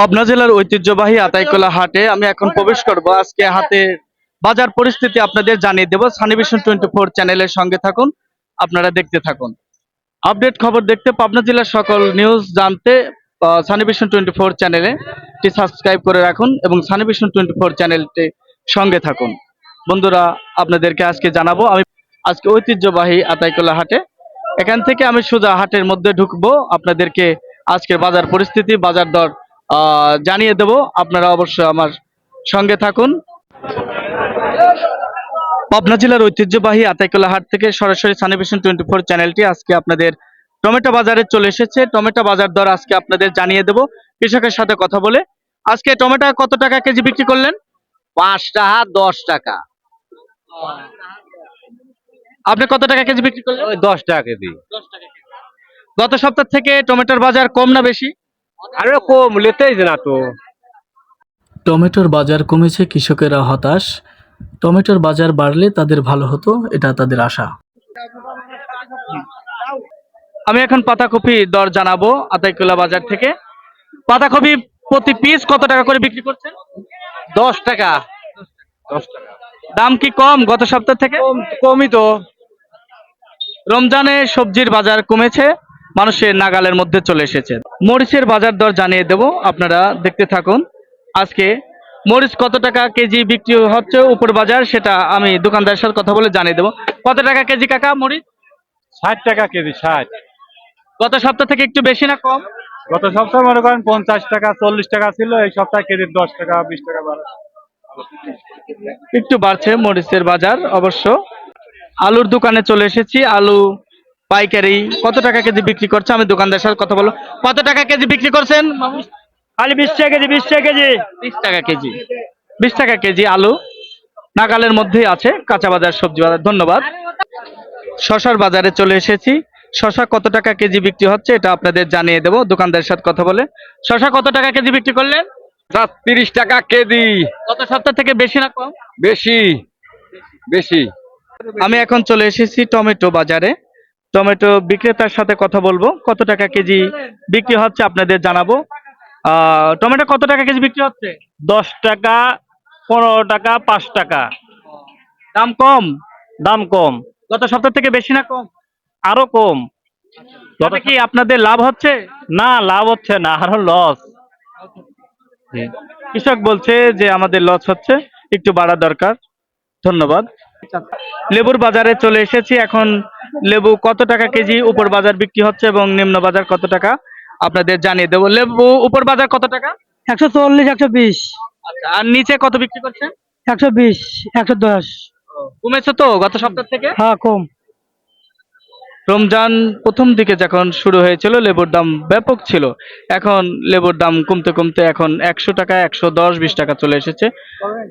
পাবনা জেলার ঐতিহ্যবাহী আতাইকলা হাটে আমি এখন প্রবেশ করব। আজকে হাতে বাজার পরিস্থিতি আপনাদের জানিয়ে দেব। সানিভিশন টোয়েন্টি ফোর চ্যানেলের সঙ্গে থাকুন আপনারা দেখতে থাকুন। আপডেট খবর দেখতে পাবনা জেলার সকল নিউজ জানতে সানিভিশন টোয়েন্টি ফোর চ্যানেলে সাবস্ক্রাইব করে রাখুন এবং সানিভিশন টোয়েন্টি ফোর চ্যানেলটি সঙ্গে থাকুন। বন্ধুরা আপনাদেরকে আজকে জানাব আমি আজকে ঐতিহ্যবাহী আতাইকলা হাটে। এখান থেকে আমি সোজা হাটের মধ্যে ঢুকবো। আপনাদেরকে আজকের বাজার পরিস্থিতি বাজার দর জানিয়ে দেব। আপনারা অবশ্যই আমার সঙ্গে থাকুন। পাবনা জেলার ঐতিহ্যবাহী আতাইকলা হাট থেকে সরাসরি সানিভিশন টোয়েন্টি ফোর চ্যানেলটি আজকে আপনাদের টমেটো বাজারে চলে এসেছে। টমেটো বাজার দর আজকে আপনাদের জানিয়ে দেব। কৃষকের সাথে কথা বলে আজকে টমেটো কত টাকা কেজি বিক্রি করলেন? পাঁচ টাকা দশ টাকা। আপনি কত টাকা কেজি বিক্রি করলেন? দশ টাকা কেজি। গত সপ্তাহ থেকে টমেটোর বাজার কম না বেশি? আরে কম লেতেই না তো। টমেটোর বাজার কমেছে কৃষকেরা হতাশ। টমেটোর বাজার বাড়লে তাদের ভালো হতো এটা তাদের আশা। আমি এখন পাতাকপি দর জানাব আতাইকুলা বাজার থেকে। পাতাকপি প্রতি পিস কত টাকা করে বিক্রি করছেন? দশ টাকা। দাম কি কম গত সপ্তাহ থেকে? কমই তো। রমজানে সবজির বাজার কমেছে। মানুষের নাগালের মধ্যে চলে এসেছে। মরিচের বাজার দর জানিয়ে দেব। আপনারা দেখতে থাকুন। আজকে মরিচ কত টাকা কেজি বিক্রি হচ্ছে উপর বাজার সেটা আমি দোকানদারের সাথে কথা বলে জানিয়ে দেবো। কত টাকা কেজি কাকা মরিচ? ষাট টাকা কেজি ষাট। গত সপ্তাহ থেকে একটু বেশি না কম? গত সপ্তাহে মনে করেন পঞ্চাশ টাকা চল্লিশ টাকা ছিল এই সপ্তাহে কেজি দশ টাকা বিশ টাকা বাড়ে। একটু বাড়ছে মরিচের বাজার অবশ্য। আলুর দোকানে চলে এসেছি। আলু পাইকারি কত টাকা কেজি বিক্রি করছে? আমি দোকানদারের সাথে কথা বলব। কত টাকা কেজি বিক্রি করছেন? খালি বিশ টাকা কেজি বিশ টাকা কেজি। বিশ টাকা কেজি। বিশ টাকা কেজি আলু। নাগালের মধ্যেই আছে কাঁচা বাজার সবজি বাজার। ধন্যবাদ। শশার বাজারে চলে এসেছি। শশা কত টাকা কেজি বিক্রি হচ্ছে এটা আপনাদের জানিয়ে দেবো। দোকানদারের সাথে কথা বলে। শশা কত টাকা কেজি বিক্রি করলেন? তিরিশ টাকা কেজি। গত সপ্তাহ থেকে বেশি না কম? বেশি। বেশি। আমি এখন চলে এসেছি টমেটো বাজারে। টমেটো বিক্রেতার সাথে কথা বলব। কত টাকা কেজি বিক্রি হচ্ছে আপনাদের জানাব। আহ, টমেটো কত টাকা কেজি বিক্রি হচ্ছে? দশ টাকা পনেরো টাকা পাঁচ টাকা। দাম কম? দাম কম। গত সপ্তাহ থেকে বেশি না কম? আরও কম। তাতে কি আপনাদের লাভ হচ্ছে? না লাভ হচ্ছে না আরও লস কৃষক বলছে যে আমাদের লস হচ্ছে একটু বাড়া দরকার। ধন্যবাদ। লেবুর বাজারে চলে এসেছি। এখন লেবু কত টাকা কেজি উপর বাজার বিক্রি হচ্ছে এবং নিম্ন বাজার কত টাকা? আপনাদের জানিয়ে দেবো। লেবু উপর বাজার কত টাকা? একশো চল্লিশ একশো বিশ। আচ্ছা আর নিচে কত বিক্রি করছেন? একশো বিশ একশো দশ। কমেছে তো গত সপ্তাহ থেকে? হ্যাঁ কম। রমজান প্রথম দিকে যখন শুরু হয়েছিল লেবুর দাম ব্যাপক ছিল। এখন লেবুর দাম কমতে কমতে এখন একশো টাকা একশো দশ বিশ টাকা চলে এসেছে।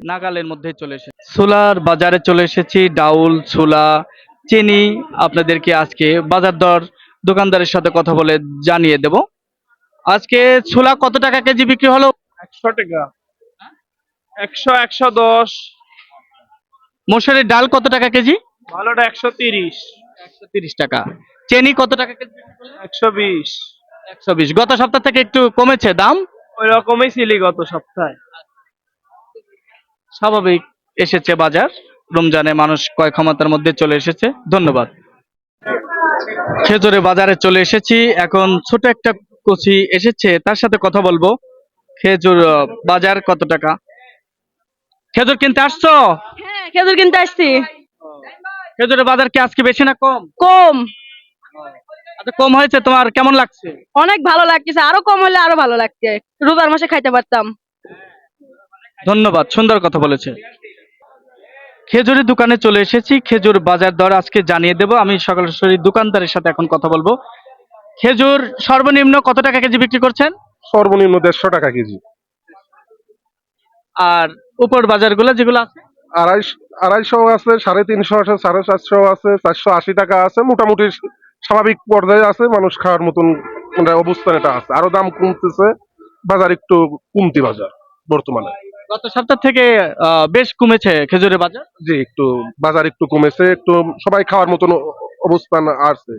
নাগালের মধ্যে চলে এসেছে। ছোলার বাজারে চলে এসেছি ডাউল ছোলা চিনি আপনাদেরকে আজকে বাজার দর দোকানদারের সাথে কথা বলে জানিয়ে দেব। আজকে ছোলা কত টাকা কেজি বিক্রি হলো? একশো টাকা। একশো একশো দশ। মশারির ডাল কত টাকা কেজি? ভালোটা একশো তিরিশ। একশো তিরিশ টাকা। চেনি কত টাকা কেজি? একশো বিশ। একশো বিশ। গত সপ্তাহ থেকে একটু কমেছে দাম? ওই রকমই ছিলি গত সপ্তাহে। স্বাভাবিক এসেছে বাজার। রমজানে মানুষ কয় ক্ষমতার মধ্যে চলে এসেছে। ধন্যবাদ। খেজুরে বাজারে চলে এসেছি। এখন ছোট একটা কচি এসেছে তার সাথে কথা বলব। খেজুর বাজার কত টাকা? খেজুর কিনতে আসছো? হ্যাঁ খেজুর কিনতে আসছি। খেজুরের বাজার কি আজকে বেশি না কম? কম। আচ্ছা কম হয়েছে তোমার কেমন লাগছে? অনেক ভালো লাগতেছে আরও কম হলে আরও ভালো লাগছে। রোজার মাসে খাইতে পারতাম। ধন্যবাদ সুন্দর কথা বলেছে। খেজুরের দোকানে চলে এসেছি খেজুর বাজার দর আজকে জানিয়ে দেব। আমি সরাসরি দোকানদারের সাথে এখন কথা বলব। খেজুর সর্বনিম্ন কত টাকা কেজি বিক্রি করছেন? সর্বনিম্ন দেড়শো টাকা কেজি। আর উপর বাজারগুলো যেগুলো আছে? আড়াইশো আড়াইশো আছে সাড়ে তিনশো আছে সাড়ে চারশো আছে চারশো আশি টাকা আছে। মোটামুটি স্বাভাবিক পর্যায়ে আছে মানুষ খাওয়ার মতন মানে অবস্থান এটা আছে। আরও দাম কমতেছে বাজার একটু কমতি বাজার বর্তমানে। গত সপ্তাহ থেকে বেশ কমেছে খেজুরের বাজার? জি একটু বাজার একটু কমেছে একটু সবাই খাওয়ার মতন অবস্থান আছে।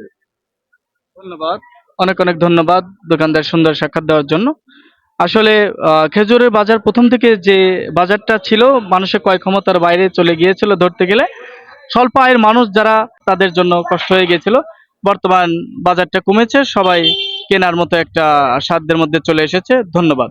ধন্যবাদ। অনেক অনেক ধন্যবাদ দোকানদার সুন্দর সাক্ষাৎ দেওয়ার জন্য। আসলে খেজুরের বাজার প্রথম থেকে যে বাজারটা ছিল মানুষের কয় ক্ষমতার বাইরে চলে গিয়েছিল ধরতে গেলে, স্বল্প আয়ের মানুষ যারা, তাদের জন্য কষ্ট হয়ে গিয়েছিল। বর্তমান বাজারটা কমেছে, সবাই কেনার মতো একটা সাধ্যের মধ্যে চলে এসেছে। ধন্যবাদ।